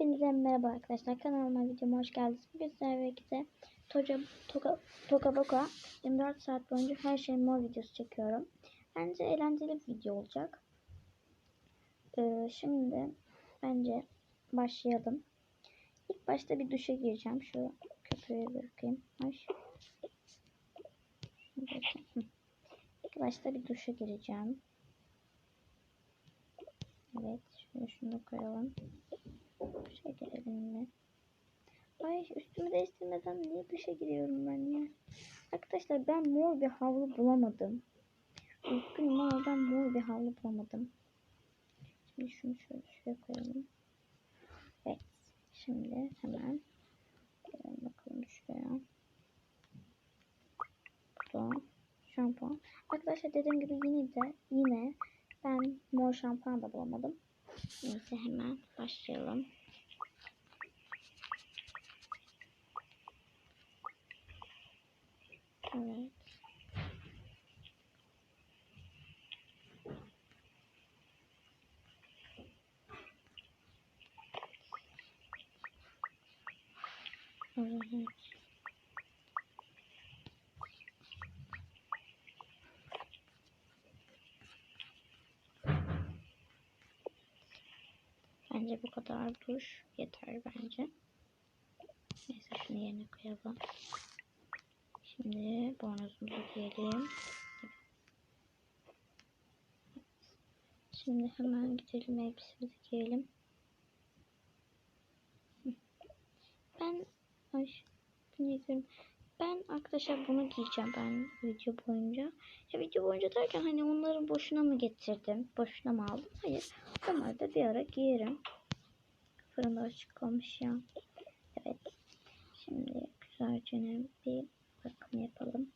Hepinize merhaba arkadaşlar. Kanalıma videoma hoş geldiniz. Bugün sizlerle birlikte Toca, Toga, Toga Boga 24 saat boyunca her şey mor videosu çekiyorum. Bence eğlenceli bir video olacak. Ee, şimdi bence başlayalım. İlk başta bir duşa gireceğim. Şu köpüğü bırakayım. Ay. İlk başta bir duşa gireceğim. Evet. Şunu koyalım. Mi? Ay üstümü değiştirmeden niye duşa giriyorum ben ya? Arkadaşlar ben mor bir havlu bulamadım. Üzgünüm ama mor bir havlu bulamadım. Şimdi şunu şöyle şuraya koyalım. Evet. Şimdi hemen girelim bakalım şuraya. Burada şampuan. Arkadaşlar dediğim gibi yine de yine ben mor şampuan da bulamadım. Neyse hemen başlayalım. Evet. Bence bu kadar duş yeter bence. Neyse şunu yerine koyalım. Şimdi bornozumuzu giyelim. Şimdi hemen gidelim elbisemizi giyelim. Ben ay. Ben arkadaşlar bunu giyeceğim ben video boyunca. Ya video boyunca derken hani onları boşuna mı getirdim? Boşuna mı aldım? Hayır. Onları da bir ara giyerim. Fırında açık kalmış ya. Evet. Şimdi güzelce bir bakım yapalım.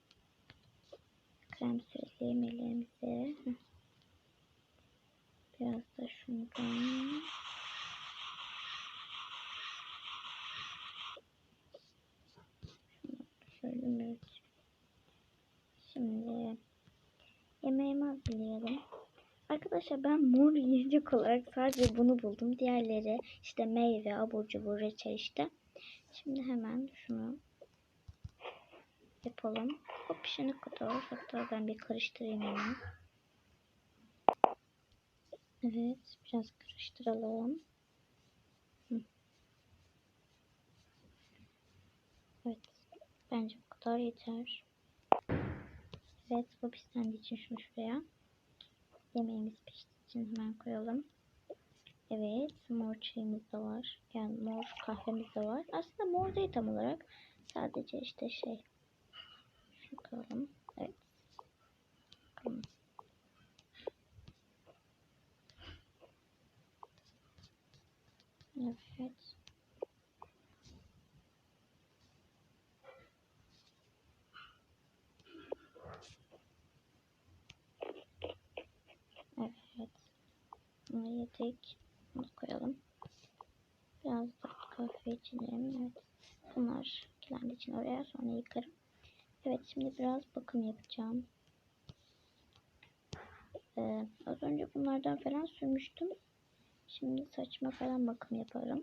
Krem sürelim ellerimize. Heh. Biraz da şundan. Şöyle. Şimdi yemeğimi hazırlayalım. Arkadaşlar ben mor yiyecek olarak sadece bunu buldum. Diğerleri işte meyve, abur cubur, reçel işte. Şimdi hemen şunu yapalım. O pişene kadar hatta ben bir karıştırayım hemen. Evet biraz karıştıralım. Evet bence bu kadar yeter. Evet bu piştiği için şunu şuraya. Yemeğimiz piştiği için hemen koyalım. Evet mor çayımız da var. Yani mor kahvemiz de var. Aslında mor değil tam olarak. Sadece işte şey. Koyalım. Evet. Bakalım. Evet. Evet. Bunu yedik. Bunu koyalım. Biraz da kahve içelim. Evet. Bunlar kendi için oraya sonra yıkarım. Evet şimdi biraz bakım yapacağım. Ee, az önce bunlardan falan sürmüştüm. Şimdi saçma falan bakım yaparım.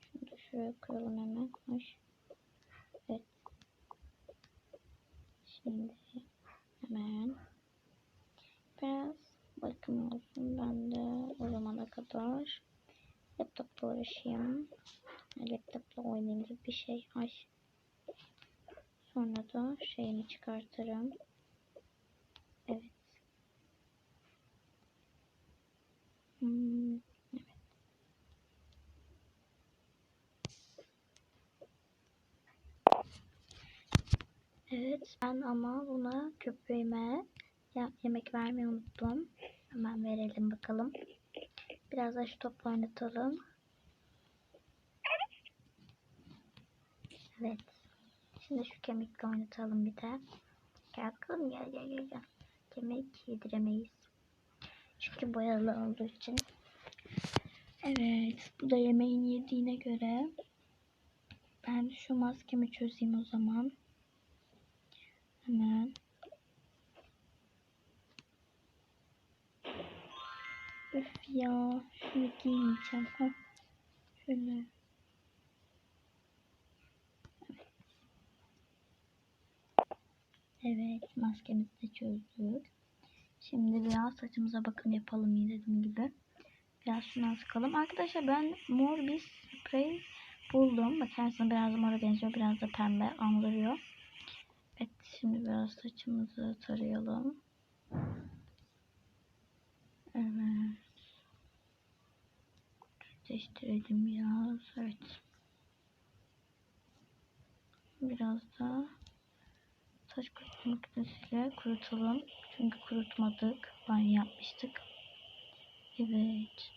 Şunu da şuraya koyalım hemen. Ay. Evet. Şimdi hemen biraz bakım olsun. Ben de o zamana kadar laptopla uğraşayım. Laptopla oynayayım gibi bir şey. Ay. Sonra da şeyini çıkartırım. Evet. Hmm, evet. Evet ben ama buna köpeğime ya, yemek vermeyi unuttum. Hemen verelim bakalım. Biraz da şu topla oynatalım. Evet. Şimdi şu kemikle oynatalım bir de. Gel bakalım gel gel gel. gel. Kemik yediremeyiz. Çünkü boyalı olduğu için. Evet. Bu da yemeğin yediğine göre ben şu maskemi çözeyim o zaman. Hemen. Üf ya. Şunu giymeyeceğim. Heh. Şöyle. Evet maskemizi de çözdük. Şimdi biraz saçımıza bakım yapalım yine dediğim gibi. Biraz şundan sıkalım. Arkadaşlar ben mor bir sprey buldum. Bakarsınız biraz mora benziyor. Biraz da pembe andırıyor. Evet şimdi biraz saçımızı tarayalım. Evet. Düzleştirelim biraz. Evet. Biraz da saç kurutma makinesiyle kurutalım. Çünkü kurutmadık. Banyo yapmıştık. Evet.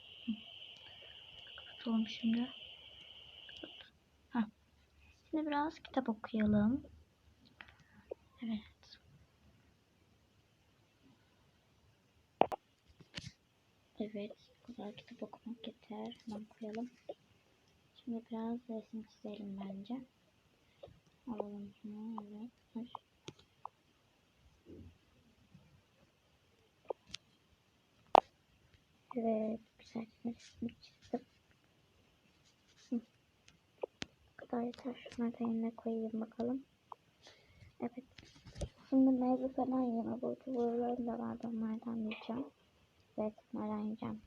Kapatalım şimdi. Heh. Şimdi biraz kitap okuyalım. Evet. Evet. Kadar kitap okumak yeter. Hemen koyalım. Şimdi biraz resim çizelim bence. Alalım şunu. Evet. Evet. Güzel bir resim çizdim. Bu kadar yeter. Şunları da yerine koyayım bakalım. Evet. Şimdi meyve falan yeme. Bu çubuğlarım da vardı. Onlardan yiyeceğim. Evet. Onlardan yiyeceğim.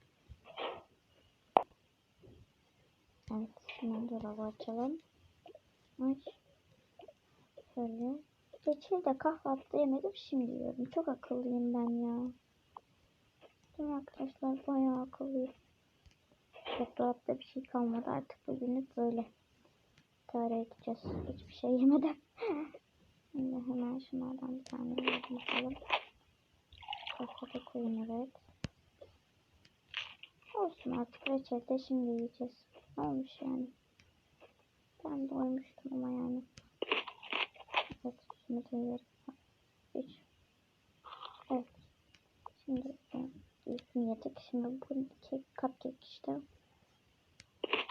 Evet. Şimdi dolabı açalım. Ay. Şöyle. Geçen de kahvaltıda yemedim. Şimdi yiyorum. Çok akıllıyım ben ya. Mi arkadaşlar? Bayağı akıllıyım. Çok dolapta bir şey kalmadı. Artık bugünlük böyle. idare edeceğiz. Hiçbir şey yemeden. Şimdi hemen şunlardan bir tane bakalım. Kasada koyun evet. Olsun artık reçete şimdi yiyeceğiz. Ne olmuş yani? Ben doymuştum ama yani. Evet şunu da yerim. Hiç. Evet. Şimdi üstünü yedik. Şimdi bu kek, cupcake işte.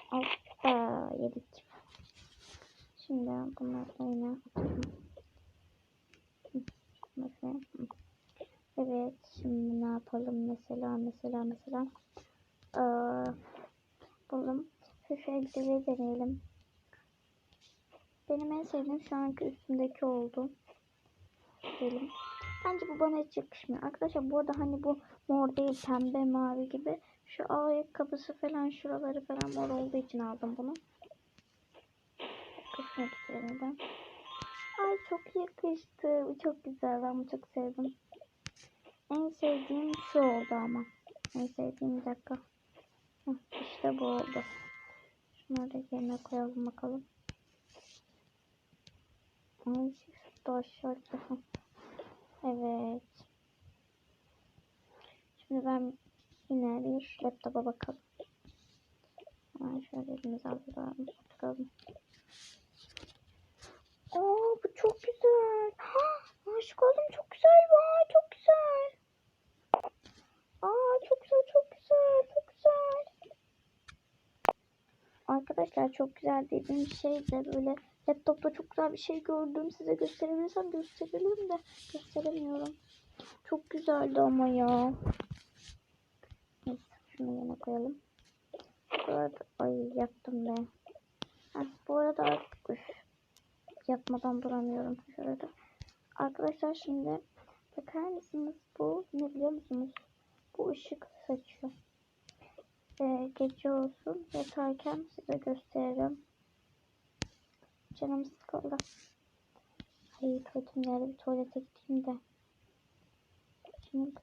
Hoppa yedik. Şimdi bunları da yine atalım. Hı. Evet şimdi ne yapalım mesela mesela mesela. Aa, buldum. Şu elbiseyi deneyelim. Benim en sevdiğim şu anki üstümdeki oldu. Diyelim. Bence bu bana hiç yakışmıyor. Arkadaşlar bu arada hani bu mor değil pembe mavi gibi. Şu ayakkabısı falan şuraları falan mor olduğu için aldım bunu. Kısmet üzerinde. Ay çok yakıştı. Bu çok güzel. Ben bunu çok sevdim. En sevdiğim şu oldu ama. En sevdiğim dakika. Heh, işte bu oldu. Şunları da yerine koyalım bakalım. Ay şu da aşağı. Evet. Şimdi ben yine bir laptopa bakalım. Hemen şöyle elimize alalım. Bakalım. Aa bu çok güzel. Ha, aşık oldum çok güzel. Aa, çok güzel. Aa çok güzel çok güzel çok güzel. Arkadaşlar çok güzel dediğim şey de böyle laptopta çok güzel bir şey gördüm. Size gösterebilirsem gösterebilirim de gösteremiyorum. Çok güzeldi ama ya. Neyse şunu yerine koyalım. Arada ay yaptım be. Heh, bu arada artık üf, yapmadan duramıyorum şurada. Arkadaşlar şimdi bakar mısınız bu ne biliyor musunuz? Bu ışık saçıyor. Ee, gece olsun yatarken size gösteririm. Canım sıkıldı. Ay tuvaletim geldi bir tuvalete gideyim de. Şimdi.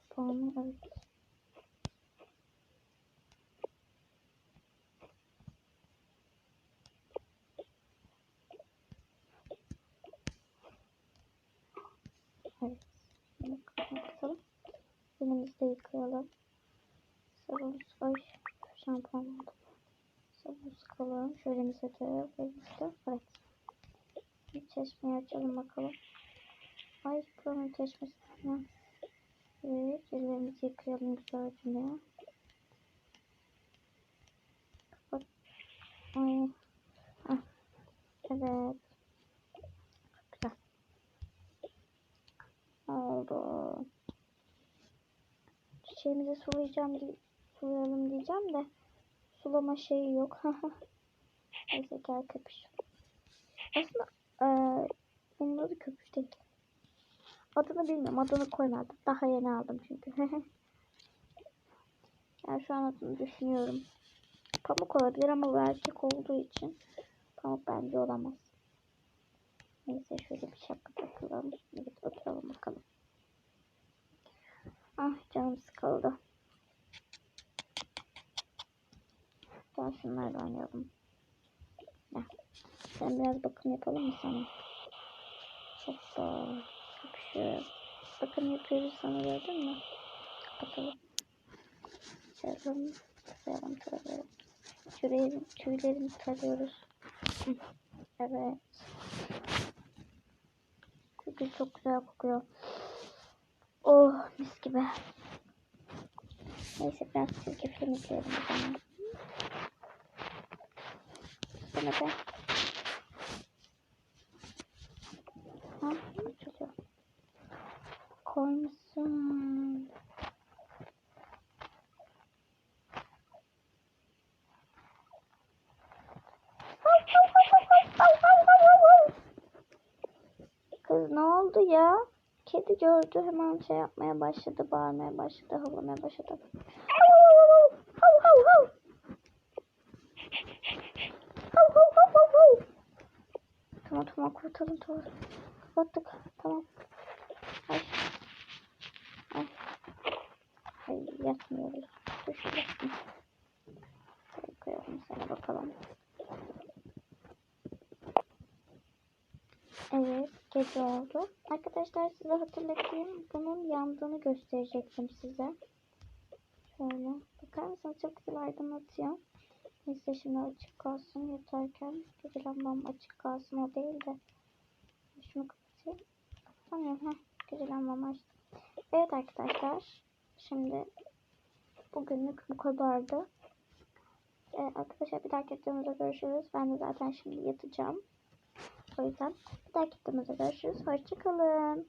Şimdi kapatalım. Elimizi yıkayalım. Sabun ay şampuan aldım. Sabun sıkalım. Şöyle elimize de. Evet. Bir çeşmeyi açalım bakalım. Ay buranın çeşmesine. Evet. Ellerimizi yıkayalım güzelce. Kapat. Ay. Heh. Evet. Güzel. oldu. Çiçeğimizi sulayacağım, sulayalım diyeceğim de sulama şeyi yok. Neyse gel köpüş. Aslında eee bunun adı değil. Adını bilmiyorum. Adını koymadım. Daha yeni aldım çünkü. yani şu an adını düşünüyorum. Pamuk olabilir ama bu erkek olduğu için pamuk bence olamaz. Neyse şöyle bir şapka takalım. Evet oturalım bakalım. Ah canım sıkıldı. Gel şunlarla oynayalım. Sen biraz bakım yapalım mı sana? Hoppa. Kapışıyor. Bakım yapıyoruz sana gördün mü? Kapatalım. Saralım. Saralım saralım. Tüylerini tarıyoruz. Hı. Evet. Kokuyor çok güzel kokuyor. Oh mis gibi. Neyse biraz çizgi film izleyelim o zaman. Bu ne Ha. Koymuşsun. Kız ne oldu ya? Kedi gördü hemen şey yapmaya başladı, bağırmaya başladı, havlamaya başladı. Hav hav hav. Hav hav hav hav hav. Tamam tamam kurtuldum tamam. Kapattık tamam. Ay. Ay. Ay yatmıyoruz. Dur şurada. Şöyle koyalım sana bakalım. Evet, gece oldu. Arkadaşlar size hatırlatayım. Bunun yandığını gösterecektim size. Şöyle. Bakar mısınız? Çok güzel aydınlatıyor. Neyse şimdi açık kalsın yatarken. Gece lambam açık kalsın o değil de. Kapatamıyorum. Heh, gece lambamı açtım. Evet arkadaşlar. Şimdi bugünlük bu kadardı. Ee, arkadaşlar bir dahaki videomuzda görüşürüz. Ben de zaten şimdi yatacağım. O yüzden bir dahaki videomuzda görüşürüz. Hoşçakalın.